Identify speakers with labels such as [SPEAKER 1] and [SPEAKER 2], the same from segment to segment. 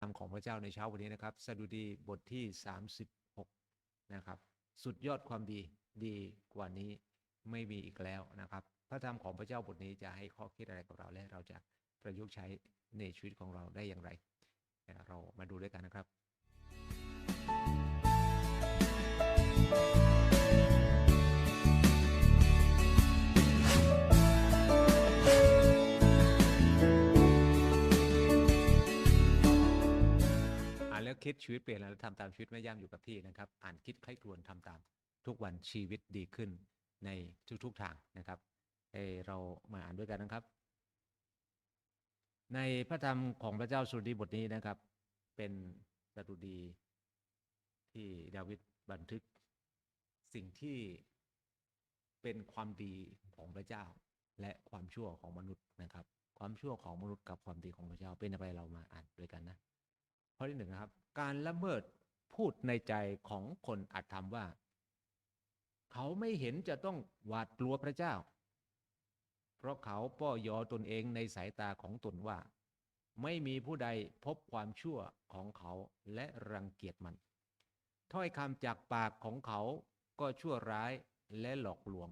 [SPEAKER 1] ธรรมของพระเจ้าในเช้าวันนี้นะครับ สดุดีบทที่ 36 นะครับ สุดยอดความดีดีกว่านี้ไม่มีอีกแล้วนะครับ พระธรรมของพระเจ้าบทนี้จะให้ข้อคิดอะไรกับเราและเราจะประยุกต์ใช้ในชีวิตของเราได้อย่างไร เรามาดูด้วยกันนะครับ คิดชีวิตเปลี่ยนแล้วทำตามชีวิตไม่ย่ำอยู่กับที่นะครับ อ่านคิดใคร่ครวญทำตามทุกวันชีวิตดีขึ้นในทุกๆทางนะครับเอเรามาอ่านด้วยกันนะครับ ในพระธรรมของพระเจ้าสุดีบทนี้นะครับ เป็นสดุดีที่ดาวิดบันทึกสิ่งที่เป็นความดีของพระเจ้า และความชั่วของมนุษย์นะครับ ความชั่วของมนุษย์กับความดีของพระเจ้าเป็นอะไรเรามาอ่านด้วยกันนะ ข้อที่หนึ่งนะครับ การละเมิดพูดในใจของคนอาจทำว่า เขาไม่เห็นจะต้องหวาดกลัวพระเจ้า เพราะเขาป้อยอตนเองในสายตาของตนว่า ไม่มีผู้ใดพบความชั่วของเขาและรังเกียจมัน ถ้อยคำจากปากของเขาก็ชั่วร้ายและหลอกลวง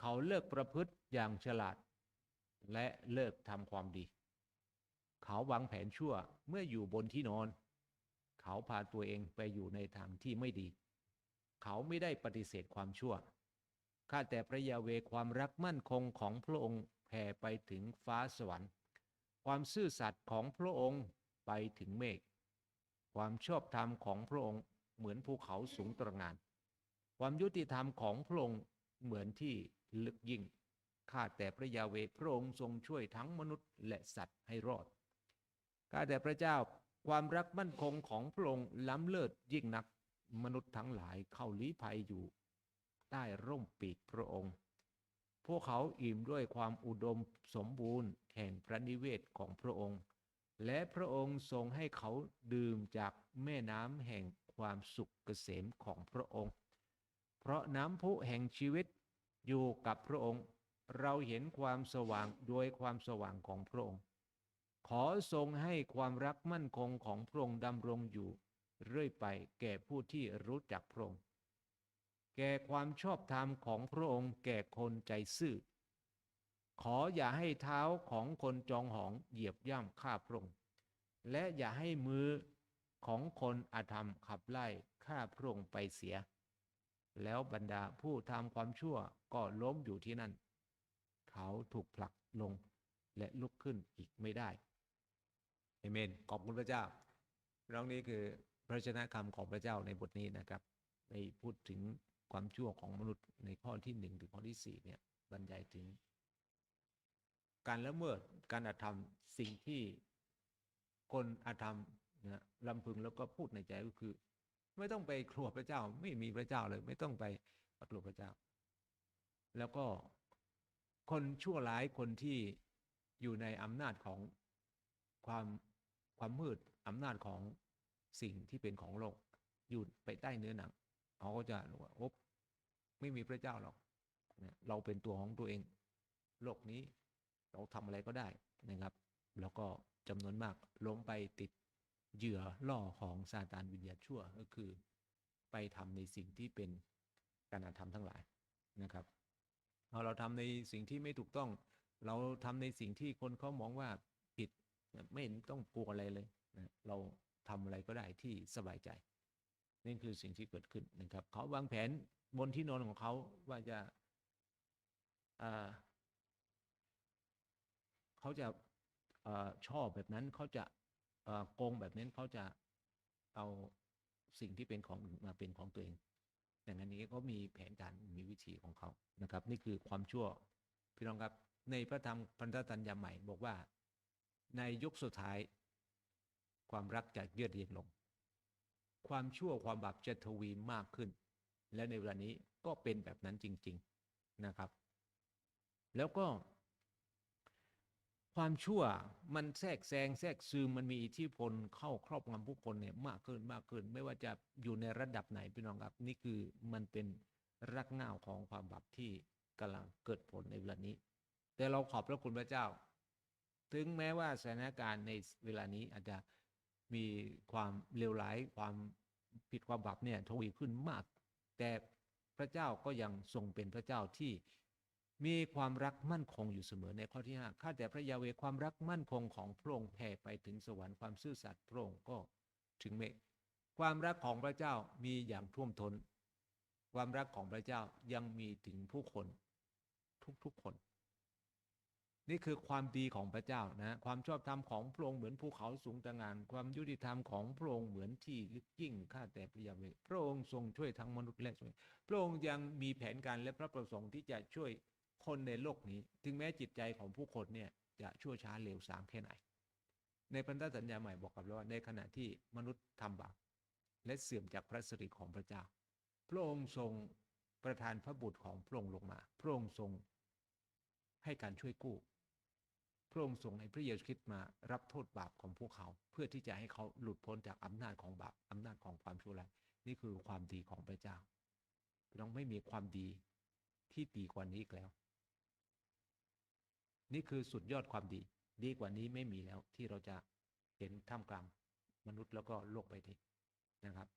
[SPEAKER 1] เขาเลิกประพฤติอย่างฉลาด และเลิกทำความดี เขาวางแผนชั่วเมื่ออยู่บนที่นอน เขาพาตัวเองไปอยู่ในทางที่ไม่ดี เขาไม่ได้ปฏิเสธความชั่วข้าแต่พระยาเวความรักมั่นคงของพระองค์แผ่ไปถึงฟ้าสวรรค์ ความซื่อสัตย์ของพระองค์ไปถึงเมฆความชอบธรรมของพระองค์เหมือนภูเขาสูงตระหงาน ความยุติธรรมของพระองค์เหมือนที่ลึกยิ่งข้าแต่พระยาเวพระองค์ทรงช่วยทั้งมนุษย์และสัตว์ให้รอด ข้าแต่พระเจ้าความรักมั่นคงของพระองค์ล้ำเลิศยิ่งนักมนุษย์ทั้งหลายเข้าลี้ภัยอยู่ ใต้ร่มปีกพระองค์ พวกเขาอิ่มด้วยความอุดมสมบูรณ์แห่งพระนิเวศของพระองค์ และพระองค์ทรงให้เขาดื่มจากแม่น้ำแห่งความสุขเกษมของพระองค์ เพราะน้ำพุแห่งชีวิตอยู่กับพระองค์ เราเห็นความสว่างโดยความสว่างของพระองค์ ขอทรงให้ความรักมั่นคงของพระองค์ดำรงอยู่ เรื่อยไปแก่ผู้ที่รู้จักพระองค์ แก่ความชอบธรรมของพระองค์แก่คนใจซื่อ ขออย่าให้เท้าของคนจองหองเหยียบย่ำข้าพระองค์ และอย่าให้มือของคนอาธรรมขับไล่ข้าพระองค์ไปเสีย แล้วบรรดาผู้ทำความชั่วก็ล้มอยู่ที่นั่น เขาถูกผลักลงและลุกขึ้นอีกไม่ได้ เอเมน ขอบคุณพระเจ้าเรื่องนี้คือพระชนะคำของพระเจ้าในบทนี้นะครับ ในพูดถึงความชั่วของมนุษย์ในข้อที่หนึ่งถึงข้อที่สี่เนี่ยบรรยายถึง การละเมิดการอาธรรมสิ่งที่คนอาธรรมนะลำพึงแล้วก็พูดในใจก็คือ ไม่ต้องไปครัวพระเจ้า ไม่มีพระเจ้าเลย ไม่ต้องไปกลัวพระเจ้า แล้วก็คนชั่วร้ายคนที่อยู่ในอำนาจของความ ความมืดอำนาจของสิ่งที่เป็นของโลกอยู่ไปใต้เนื้อหนังเขาก็จะรู้ว่าโอ๊บไม่มีพระเจ้าหรอกเราเป็นตัวของตัวเอง โลกนี้เราทำอะไรก็ได้นะครับ แล้วก็จำนวนมากล้มไปติดเหยื่อล่อของซาตานวิญญาณชั่วก็คือ ไปทำในสิ่งที่เป็นการกระทำทั้งหลายนะครับพอเราทำในสิ่งที่ไม่ถูกต้อง เราทำในสิ่งที่คนเขามองว่า ไม่เห็นต้องกลัวอะไรเลยนะเราทำอะไรก็ได้ที่สบายใจ นี่คือสิ่งที่เกิดขึ้นนะครับ เขาวางแผนบนที่นอนของเขาว่าจะอ่าเขาจะอชอบแบบนั้นเขาจะโกงแบบนั้นเขาจะเอาสิ่งที่เป็นของมาเป็นของตัวเองอย่างนั้นนี้ก็มีแผนการมีวิธีของเขานะครับ นี่คือความชั่วพี่น้องครับในพระธรรมพันธตัญญาใหม่บอกว่า ในยุคสุดท้าย ความรักจะเยือกเย็นลง ความชั่วความบาปจะทวีมากขึ้น และในเวลานี้ก็เป็นแบบนั้นจริง ๆนะครับ แล้วก็ ความชั่วมันแทรกแซงแทรกซึมมันมีอิทธิพลเข้าครอบงำผู้คนเนี่ยมากขึ้นมากขึ้น ไม่ว่าจะอยู่ในระดับไหนพี่น้องครับ นี่คือมันเป็นรักเงาของความบาปที่กำลังเกิดผลในเวลานี้ แต่เราขอบพระคุณพระเจ้า ถึงแม้ว่าสถานการณ์ในเวลานี้อาจจะมีความเลวร้ายความผิดความบาปเนี่ยทวีขึ้นมาก แต่พระเจ้าก็ยังทรงเป็นพระเจ้าที่มีความรักมั่นคงอยู่เสมอในข้อที่5ข้าแต่พระยาเวความรักมั่นคงของพระองค์แผ่ไปถึงสวรรค์ความซื่อสัตย์พระองค์ก็ถึงเมฆความรักของพระเจ้ามีอย่างท่วมท้น ความรักของพระเจ้ายังมีถึงผู้คน ทุกๆคน นี่คือความดีของพระเจ้านะความชอบธรรมของพระองค์เหมือนภูเขาสูงตระหงาน ความยุติธรรมของพระองค์เหมือนที่ลึกยิ่งข้าแต่พระยาเวพระองค์ทรงช่วยทั้งมนุษย์และสวรรค์พระองค์ยังมีแผนการและพระประสงค์ที่จะช่วยคนในโลกนี้ ถึงแม้จิตใจของผู้คนเนี่ยจะชั่วช้าเลวทรามแค่ไหน ในพันธสัญญาใหม่บอกกับเราว่าในขณะที่มนุษย์ทำบาปและเสื่อมจากพระสิริของพระเจ้า พระองค์ทรงประทานพระบุตรของพระองค์ลงมา พระองค์ทรงให้การช่วยกู้ ระองค์ทรงให้พระเยซูคริสต์มารับโทษบาปของพวกเขา เพื่อที่จะให้เขาหลุดพ้นจากอำนาจของบาปอำนาจของความชั่วร้ายนี่คือความดีของพระเจ้าพี่น้องไม่มีความดีที่ดีกว่านี้อีกแล้ว นี่คือสุดยอดความดี ดีกว่านี้ไม่มีแล้วที่เราจะเห็นท่ามกลางมนุษย์แล้วก็โลกใบนี้นะครับ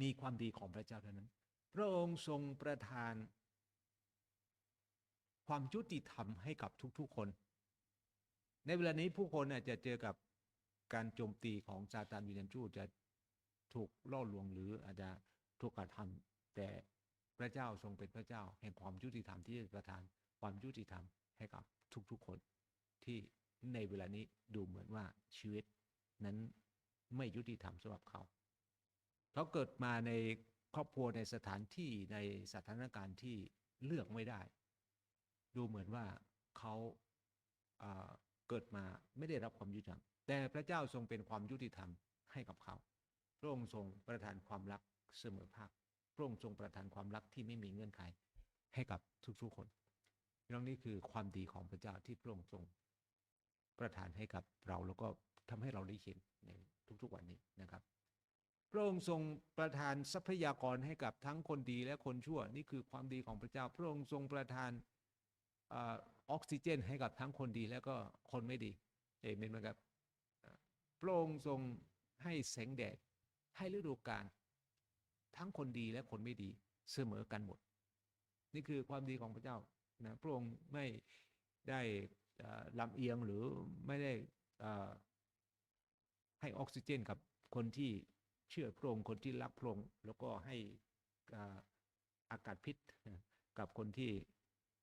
[SPEAKER 1] มีความดีของพระเจ้าเท่านั้น พระองค์ทรงประทาน ความยุติธรรมให้กับทุกๆคน ในเวลานี้ผู้คนจจะเจอกับการโจมตีของซาตานวิญญาณชั่วจะถูกล่อลวงหรืออาจจะถูกกระทำแต่พระเจ้าทรงเป็นพระเจ้า แห่งความยุติธรรมที่จะประทานความยุติธรรมให้กับทุกๆคนที่ในเวลานี้ดูเหมือนว่าชีวิตนั้นไม่ยุติธรรมสำหรับเขาเขาเกิดมาในครอบครัวในสถานที่ในสถานการณ์ที่เลือกไม่ได้ ดูเหมือนว่าเขา เกิดมาไม่ได้รับความยุติธรรม แต่พระเจ้าทรงเป็นความยุติธรรมให้กับเขา พระองค์ทรงประทานความรักเสมอภาค พระองค์ทรงประทานความรักที่ไม่มีเงื่อนไขให้กับทุกๆคนเรื่องนี้คือความดีของพระเจ้าที่พระองค์ทรงประทานให้กับเราแล้วก็ทำให้เราได้เห็นในทุกๆวันนี้นะครับ พระองค์ทรงประทานทรัพยากรให้กับทั้งคนดีและคนชั่ว นี่คือความดีของพระเจ้า พระองค์ทรงประทาน ออกซิเจน ให้กับทั้งคนดีและก็คนไม่ดีเอเมนไหมครับพระองค์ทรงให้แสงแดดให้ฤดูกาลทั้งคนดีและคนไม่ดีเสมอกันหมด นี่คือความดีของพระเจ้านะพระองค์ไม่ได้ลำเอียงหรือไม่ได้ให้ออกซิเจนกับคนที่เชื่อพระองค์คนที่รักพระองค์แล้วก็ให้อากาศพิษกับคนที่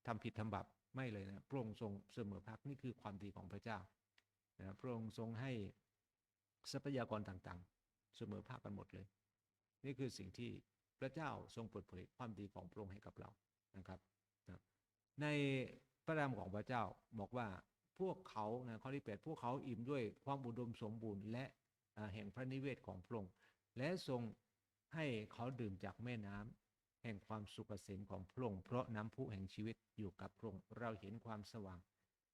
[SPEAKER 1] ทำผิดทำบาปไม่เลยนะพระองค์ทรงเสมอพักนี่คือความดีของพระเจ้านะพระองค์ทรงให้ทรัพยากรต่างๆ เสมอภาคกันหมดเลย นี่คือสิ่งที่พระเจ้าทรงเปิดเผยความดีของพระองค์ให้กับเรานะครับในพระนามของพระเจ้าบอกว่าพวกเขานะข้อที่แปดพวกเขาอิ่มด้วยความอุดมสมบูรณ์ และแห่งพระนิเวศของพระองค์และทรงให้เขาดื่มจากแม่น้ำ แห่งความสุขเกษมของพระองค์เพราะน้ำพุแห่งชีวิตอยู่กับพระองค์เราเห็นความสว่าง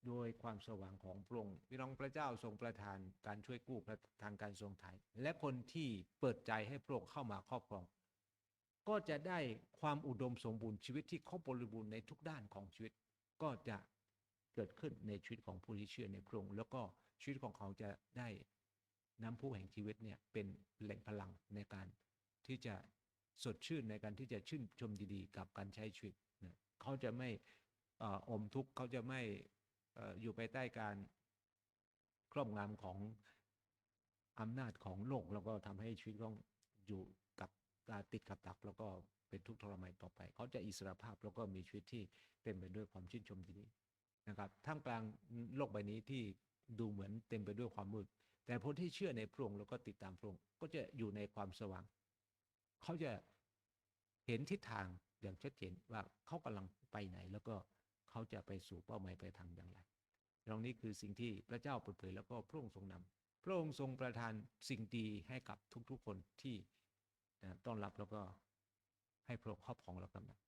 [SPEAKER 1] โดยความสว่างของพระองค์พี่น้องพระเจ้าทรงประทานการช่วยกู้ทางการทรงไทย และคนที่เปิดใจให้พระองค์เข้ามาครอบครอง ก็จะได้ความอุดมสมบูรณ์ชีวิตที่ครบบริบูรณ์ในทุกด้านของชีวิต ก็จะเกิดขึ้นในชีวิตของผู้ที่เชื่อในพระองค์แล้วก็ชีวิตของเขาจะได้น้ำผู้แห่งชีวิตเนี่ยเป็นแหล่งพลังในการที่จะ สดชื่นในการที่จะชื่นชมดีๆ กับการใช้ชีวิตนะเขาจะไม่อมทุกข์เขาจะไม่อยู่ภายใต้การครอบงำของอำนาจของโลกแล้วก็ทำให้ชีวิตของอยู่กับติดกับดัก แล้วก็เป็นทุกข์ทรมานต่อไป เขาจะอิสระภาพแล้วก็มีชีวิตที่เต็มไปด้วยความชื่นชมดีนะครับท่ามกลางโลกใบนี้ที่ดูเหมือนเต็มไปด้วยความมืดแต่คนที่เชื่อในพระองค์แล้วก็ติดตามพระองค์ก็จะอยู่ในความสว่าง เขาจะ เห็นทิศทางอย่างชัดเจนว่าเขากำลังไปไหน แล้วก็เขาจะไปสู่เป้าหมายไปทางอย่างไรตรงนี้คือสิ่งที่พระเจ้าเปิดเผยแล้วก็พระองค์ทรงนำพระองค์ทรงประทานสิ่งดีให้กับทุกๆคนที่ต้อนรับแล้วก็ให้พระครอบของเรากำลัง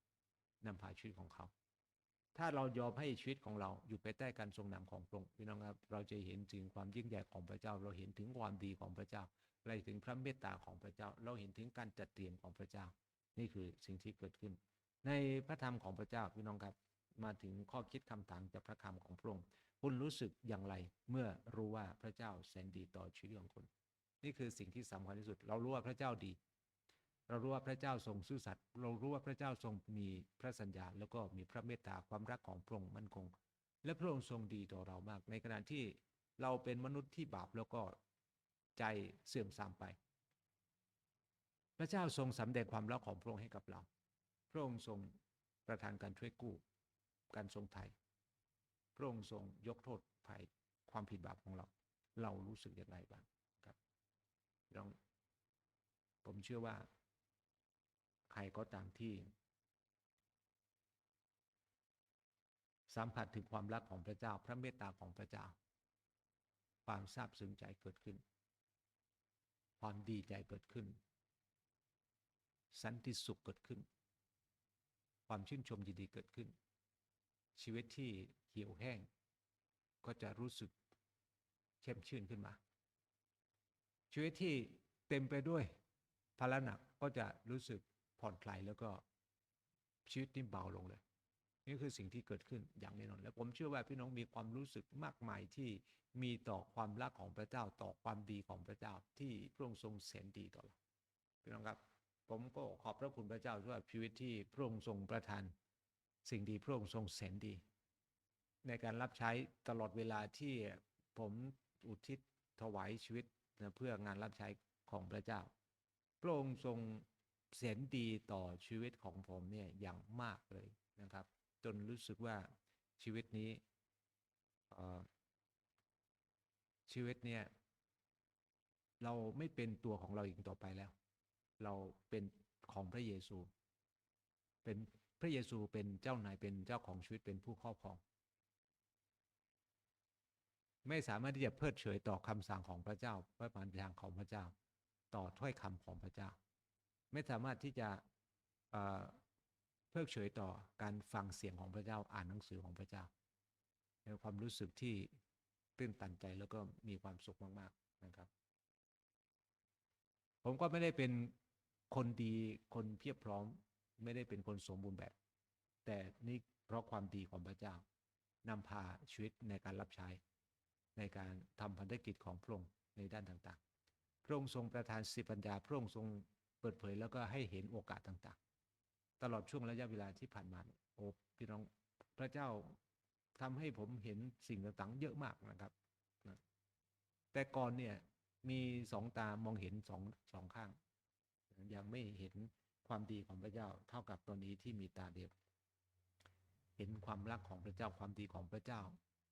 [SPEAKER 1] นำพาชีวิตของเขา ถ้าเรายอมให้ชีวิตของเราอยู่ภายใต้การทรงนำของพระองค์พี่น้องครับ เราจะเห็นถึงความยิ่งใหญ่ของพระเจ้า เราเห็นถึงความดีของพระเจ้าเราเห็นถึงพระเมตตาของพระเจ้า เราเห็นถึงการจัดเตรียมของพระเจ้า นี่คือสิ่งที่เกิดขึ้น ในพระธรรมของพระเจ้าพี่น้องครับ มาถึงข้อคิดคำถามจากพระคำของพระองค์คุณรู้สึกอย่างไรเมื่อรู้ว่าพระเจ้าแสนดีต่อชีวิตของคุณนี่คือสิ่งที่สำคัญที่สุด เรารู้ว่าพระเจ้าดี เรารู้ว่าพระเจ้าทรงซื่อสัตย์เรารู้ว่าพระเจ้าทรงมีพระสัญญา แล้วก็มีพระเมตตาความรักของพระองค์มั่นคง และพระองค์ทรงดีต่อเรามาก ในขณะที่เราเป็นมนุษย์ที่บาปแล้วก็ใจเสื่อมทรามไป พระเจ้าทรงสำแดงความรักของพระองค์ให้กับเรา พระองค์ทรงประทานการช่วยกู้ การทรงไถ่พระองค์ทรงยกโทษภัยความผิดบาปของเรา เรารู้สึกอย่างไรบ้างครับลองผมเชื่อว่า ใครก็ตามที่สัมผัสถึงความรักของพระเจ้า พระเมตตาของพระเจ้า ความซาบซึ้งใจเกิดขึ้น ความดีใจเกิดขึ้น สันติสุขเกิดขึ้น ความชื่นชมยินดีเกิดขึ้น ชีวิตที่เหี่ยวแห้ง ก็จะรู้สึกเข้มชื่นขึ้นมา ชีวิตที่เต็มไปด้วยภาระหนักก็จะรู้สึกผ่อนคลายแล้วก็ชีวิตนี่เบาลงเลย นี่คือสิ่งที่เกิดขึ้นอย่างแน่นอน และผมเชื่อว่าพี่น้องมีความรู้สึกมากมายที่มีต่อความรักของพระเจ้าต่อความดีของพระเจ้าที่พระองค์ทรงแสนดีต่อเราพี่น้องครับ ผมก็ขอบพระคุณพระเจ้าด้วยชีวิตที่พระองค์ทรงประทาน สิ่งดีพระองค์ทรงแสนดี ในการรับใช้ตลอดเวลาที่ผมอุทิศถวายชีวิตนะเพื่องานรับใช้ของพระเจ้า พระองค์ทรงแสนดีต่อชีวิตของผมเนี่ยอย่างมากเลยนะครับ จนรู้สึกว่าชีวิตนี้ชีวิตเนี่ยเราไม่เป็นตัวของเราอีกต่อไปแล้ว เราเป็นของพระเยซู เป็นพระเยซูเป็นเจ้านายเป็นเจ้าของชีวิตเป็นผู้ครอบครอง ไม่สามารถที่จะเพิดเฉยต่อคำสั่งของพระเจ้าพระบัญญัติของพระเจ้า ต่อถ้อยคำของพระเจ้า ไม่สามารถที่จะเอ่อเพิกเฉยต่อการฟังเสียงของพระเจ้าอ่านหนังสือของพระเจ้าเป็นความรู้สึกที่ตื้นตันใจแล้วก็มีความสุขมาก ๆ นะครับ ผมก็ไม่ได้เป็น คนดีคนเพียบพร้อมไม่ได้เป็นคนสมบูรณ์แบบ แต่นี่เพราะความดีของพระเจ้านำพาชีวิตในการรับใช้ ในการทำพันธกิจของพระองค์ในด้านต่างๆ พระองค์ทรงประทานสิปัญญาพระองค์ทรงเปิดเผยแล้วก็ให้เห็นโอกาสต่างๆ ตลอดช่วงระยะเวลาที่ผ่านมาโอ้พี่น้องพระเจ้าทำให้ผมเห็นสิ่งต่างๆ เยอะมากนะครับแต่ก่อนเนี่ยมีสองตามองเห็นสองสองข้าง ยังไม่เห็นความดีของพระเจ้าเท่ากับตอนนี้ที่มีตาเดียวเห็นความรักของพระเจ้าความดีของพระเจ้า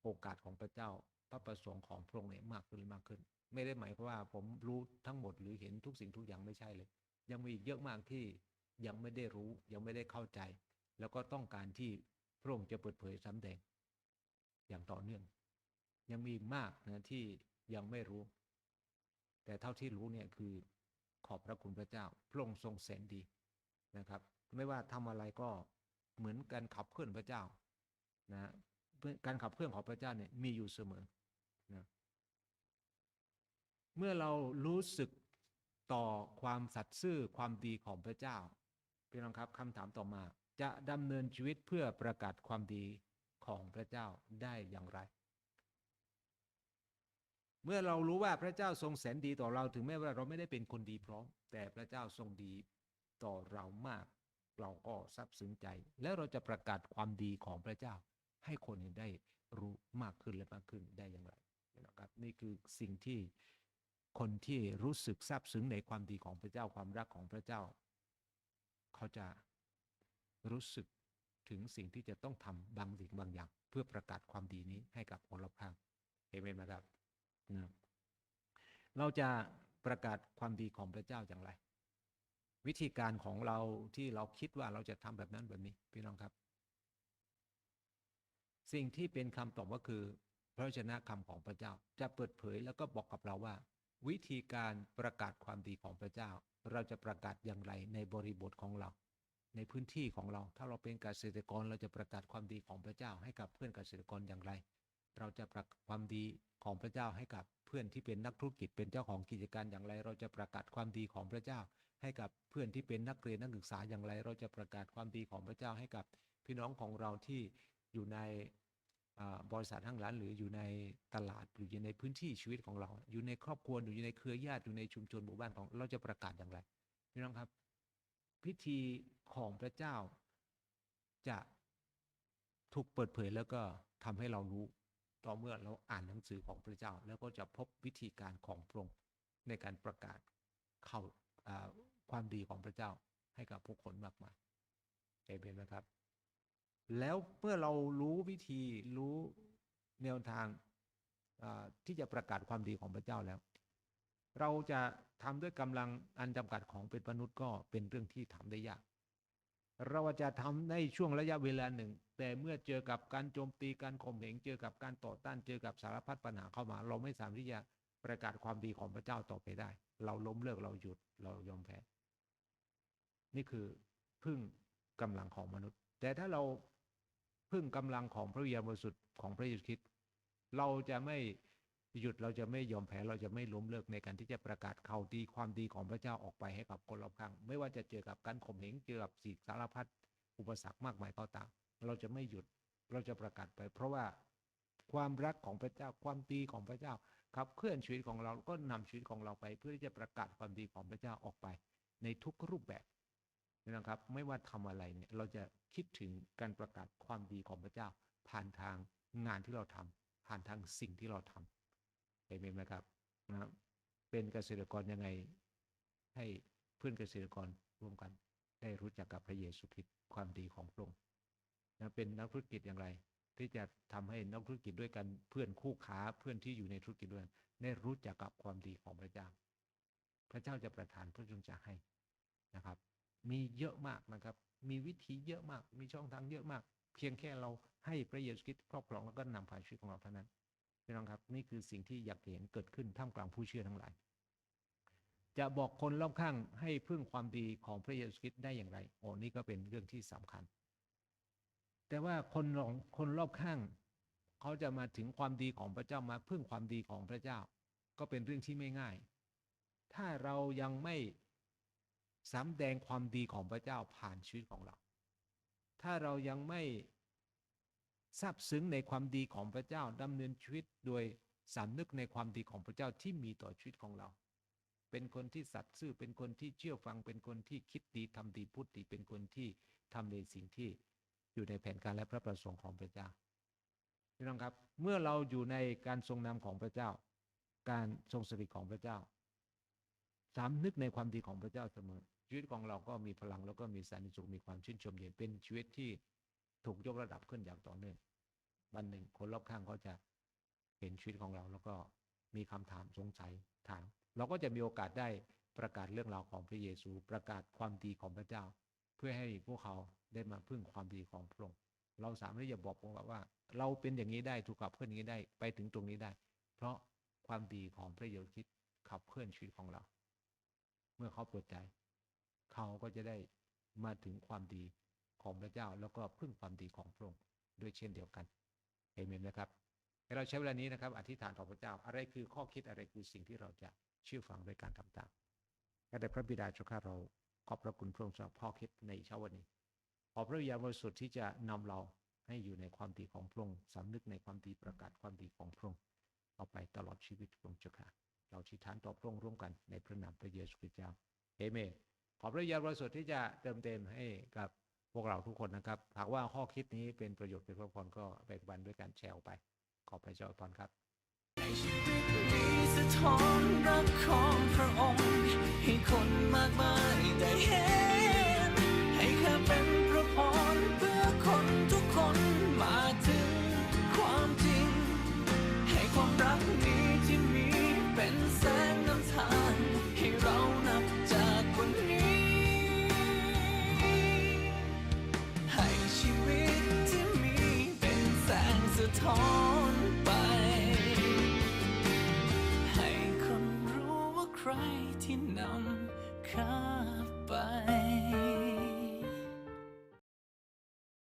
[SPEAKER 1] โอกาสของพระเจ้า พระประสงค์ของพระองค์เนี่ยมากขึ้นมากขึ้น ไม่ได้หมายความว่าผมรู้ทั้งหมดหรือเห็นทุกสิ่งทุกอย่างไม่ใช่เลย ยังมีอีกเยอะมากที่ยังไม่ได้รู้ยังไม่ได้เข้าใจ แล้วก็ต้องการที่พระองค์จะเปิดเผยซ้ำแดง อย่างต่อเนื่อง ยังมีอีกมากนะที่ยังไม่รู้ แต่เท่าที่รู้เนี่ยคือ อบพระคุณพระเจ้า พระองค์ทรงแสนดีนะครับ ไม่ว่าทำอะไรก็เหมือนการขับเคลื่อนพระเจ้านะการขับเคลื่อนของพระเจ้าเนี่ยมีอยู่เสมอนะเมื่อเรารู้สึกต่อความสัตย์ซื่อความดีของพระเจ้าพี่น้องครับคำถามต่อมา จะดำเนินชีวิตเพื่อประกาศความดีของพระเจ้าได้อย่างไร เมื่อเรารู้ว่าพระเจ้าทรงแสนดีต่อเราถึงแม้ว่าเราไม่ได้เป็นคนดีพร้อม แต่พระเจ้าทรงดีต่อเรามาก เราก็ซาบซึ้งใจ แล้วเราจะประกาศความดีของพระเจ้า ให้คนได้รู้มากขึ้นและมากขึ้นได้อย่างไรนะครับนี่คือสิ่งที่คนที่รู้สึกซาบซึ้งในความดีของพระเจ้าความรักของพระเจ้า เขาจะรู้สึกถึงสิ่งที่จะต้องทำบางสิ่งบางอย่าง เพื่อประกาศความดีนี้ให้กับคนรอบข้างเอเมนไหมครับ นะเราจะประกาศความดีของพระเจ้าอย่างไร วิธีการของเราที่เราคิดว่าเราจะทำแบบนั้นแบบนี้ พี่น้องครับ สิ่งที่เป็นคำตอบก็คือ พระชนะคำของพระเจ้า จะเปิดเผยแล้วก็บอกกับเราว่า วิธีการประกาศความดีของพระเจ้า เราจะประกาศอย่างไรในบริบทของเรา ในพื้นที่ของเรา ถ้าเราเป็นเกษตรกรเราจะประกาศความดีของพระเจ้า ให้กับเพื่อนเกษตรกรอย่างไร เราจะประกาศความดี ของพระเจ้าให้กับเพื่อนที่เป็นนักธุรกิจเป็นเจ้าของกิจการอย่างไร เราจะประกาศความดีของพระเจ้า ให้กับเพื่อนที่เป็นนักเรียนนักศึกษาอย่างไร เราจะประกาศความดีของพระเจ้าให้กับพี่น้องของเราที่อยู่ในบริษัทห้างร้านหรืออยู่ในตลาดหรืออยู่ในพื้นที่ชีวิตของเรา อยู่ในครอบครัวอยู่ในเครือญาติอยู่ในชุมชนหมู่บ้านของเราจะประกาศอย่างไรพี่น้องครับ พิธีของพระเจ้าจะถูกเปิดเผยแล้วก็ทำให้เรารู้ ต่อเมื่อเราอ่านหนังสือของพระเจ้า แล้วก็จะพบวิธีการของพระองค์ในการประกาศเข้าความดีของพระเจ้าให้กับผู้คนมากมายเอเมนนะครับ แล้วเมื่อเรารู้วิธีรู้แนวทางที่จะประกาศความดีของพระเจ้าแล้ว เราจะทำด้วยกำลังอันจำกัดของเป็นมนุษย์ก็เป็นเรื่องที่ทำได้ยาก เราจะทำในช่วงระยะเวลาหนึ่ง แต่เมื่อเจอกับการโจมตีการข่มเหงเจอกับการต่อต้านเจอกับสารพัดปัญหาเข้ามา เราไม่สามารถที่จะประกาศความดีของพระเจ้าต่อไปได้ เราล้มเลิกเราหยุดเรายอมแพ้ นี่คือพึ่งกำลังของมนุษย์ แต่ถ้าเราพึ่งกำลังของพระวิญญาณบริสุทธิ์ของพระเยซูคริสต์เราจะไม่หยุดเราจะไม่ยอมแพ้เราจะไม่ล้มเลิกในการที่จะประกาศข่าวดีความดีของพระเจ้าออกไปให้กับคนรอบข้างไม่ว่าจะเจอกับการข่มเหงเจอกับสิ่งสารพัดอุปสรรคมากมายก็ตาม เราจะไม่หยุดเราจะประกาศไป เพราะว่าความรักของพระเจ้าความดีของพระเจ้าครับเคลื่อนชีวิตของเราก็นำชีวิตของเราไป เพื่อที่จะประกาศความดีของพระเจ้าออกไป ในทุกรูปแบบนะครับ ไม่ว่าทำอะไรเนี่ยเราจะคิดถึงการประกาศความดีของพระเจ้า ผ่านทางงานที่เราทำผ่านทางสิ่งที่เราทำเอเมนไหมครับนะเป็นเกษตรกรยังไงให้เพื่อนเกษตรกรร่วมกัน ได้รู้จักกับพระเยซูคริสต์ความดีของพระองค์ นะเป็นนักธุรกิจอย่างไร ที่จะทำให้นักธุรกิจด้วยกันเพื่อนคู่ค้าเพื่อนที่อยู่ในธุรกิจด้วยกันได้รู้จักกับความดีของพระเจ้า พระเจ้าจะประทานพระชนจะให้นะครับ มีเยอะมากนะครับ มีวิธีเยอะมาก มีช่องทางเยอะมาก เพียงแค่เราให้พระเยซูคริสต์ครอบครองแล้วก็นำพาชีวิตของเราเท่านั้นพี่น้องครับนี่คือสิ่งที่อยากเห็นเกิดขึ้นท่ามกลางผู้เชื่อทั้งหลาย จะบอกคนรอบข้างให้พึ่งความดีของพระเยซูคริสต์ได้อย่างไร โอ้นี่ก็เป็นเรื่องที่สำคัญ แต่ว่าคนรองคนรอบข้าง เขาจะมาถึงความดีของพระเจ้ามาพึ่งความดีของพระเจ้า ก็เป็นเรื่องที่ไม่ง่าย ถ้าเรายังไม่สำแดงความดีของพระเจ้าผ่านชีวิตของเรา ถ้าเรายังไม่ซาบซึ้งในความดีของพระเจ้าดำเนินชีวิตโดยสำนึกในความดีของพระเจ้าที่มีต่อชีวิตของเรา เป็นคนที่สัตย์ซื่อเป็นคนที่เชื่อฟังเป็นคนที่คิดดีทำดีพูดดีเป็นคนที่ทำในสิ่งที่ อยู่ในแผนการและพระประสงค์ของพระเจ้าพี่น้องครับ เมื่อเราอยู่ในการทรงนำของพระเจ้า การทรงสถิตของพระเจ้าสำนึกในความดีของพระเจ้าเสมอ ชีวิตของเราก็มีพลังแล้วก็มีสันติสุขมีความชื่นชมเย็นเป็นชีวิตที่ถูกยกระดับขึ้นอย่างต่อเนื่องวันหนึ่งคนรอบข้างเขาจะเห็นชีวิตของเราแล้วก็มีคำถามสงสัยถาม เราก็จะมีโอกาสได้ประกาศเรื่องราวของพระเยซู ประกาศความดีของพระเจ้า เพื่อให้พวกเขา ได้มาพึ่งความดีของพระองค์เราสามารถที่จะบอกพวกเขาว่า เราเป็นอย่างนี้ได้ถูกขับเคลื่อนอย่างนี้ได้ไปถึงตรงนี้ได้ เพราะความดีของพระเยซูคริสต์ขับเคลื่อนชีวิตของเรา เมื่อเขาเปิดใจ เขาก็จะได้มาถึงความดีของพระเจ้า แล้วก็พึ่งความดีของพระองค์ด้วยเช่นเดียวกันเอเมนนะครับให้เราใช้เวลานี้นะครับ อธิษฐานต่อพระเจ้า อะไรคือข้อคิดอะไรคือสิ่งที่เราจะเชื่อฟังด้วยการทำตามแต่พระบิดาเจ้าข้าเราขอบพระคุณพระองค์สำหรับข้อคิดในเช้าวันนี้ ขอพระวิญญาณบริสุทธิ์ที่จะนำเราให้อยู่ในความดีของพระองค์สำนึกในความดีประกาศความดีของพระองค์เอาไปตลอดชีวิตพระองค์เจ้าค่ะเราชิฐานต่อพระองค์ร่วมกันในพระนามพระเยซูคริสต์เจ้าเอเมนขอพระวิญญาณบริสุทธิ์ที่จะเติมเต็มให้กับพวกเราทุกคนนะครับ หากว่าข้อคิดนี้เป็นประโยชน์เป็นพระพรก็แบ่งปันด้วยการแชร์ออกไป ขอพระเจ้าอวยพรครับ
[SPEAKER 2] มีสะท้อนรักของ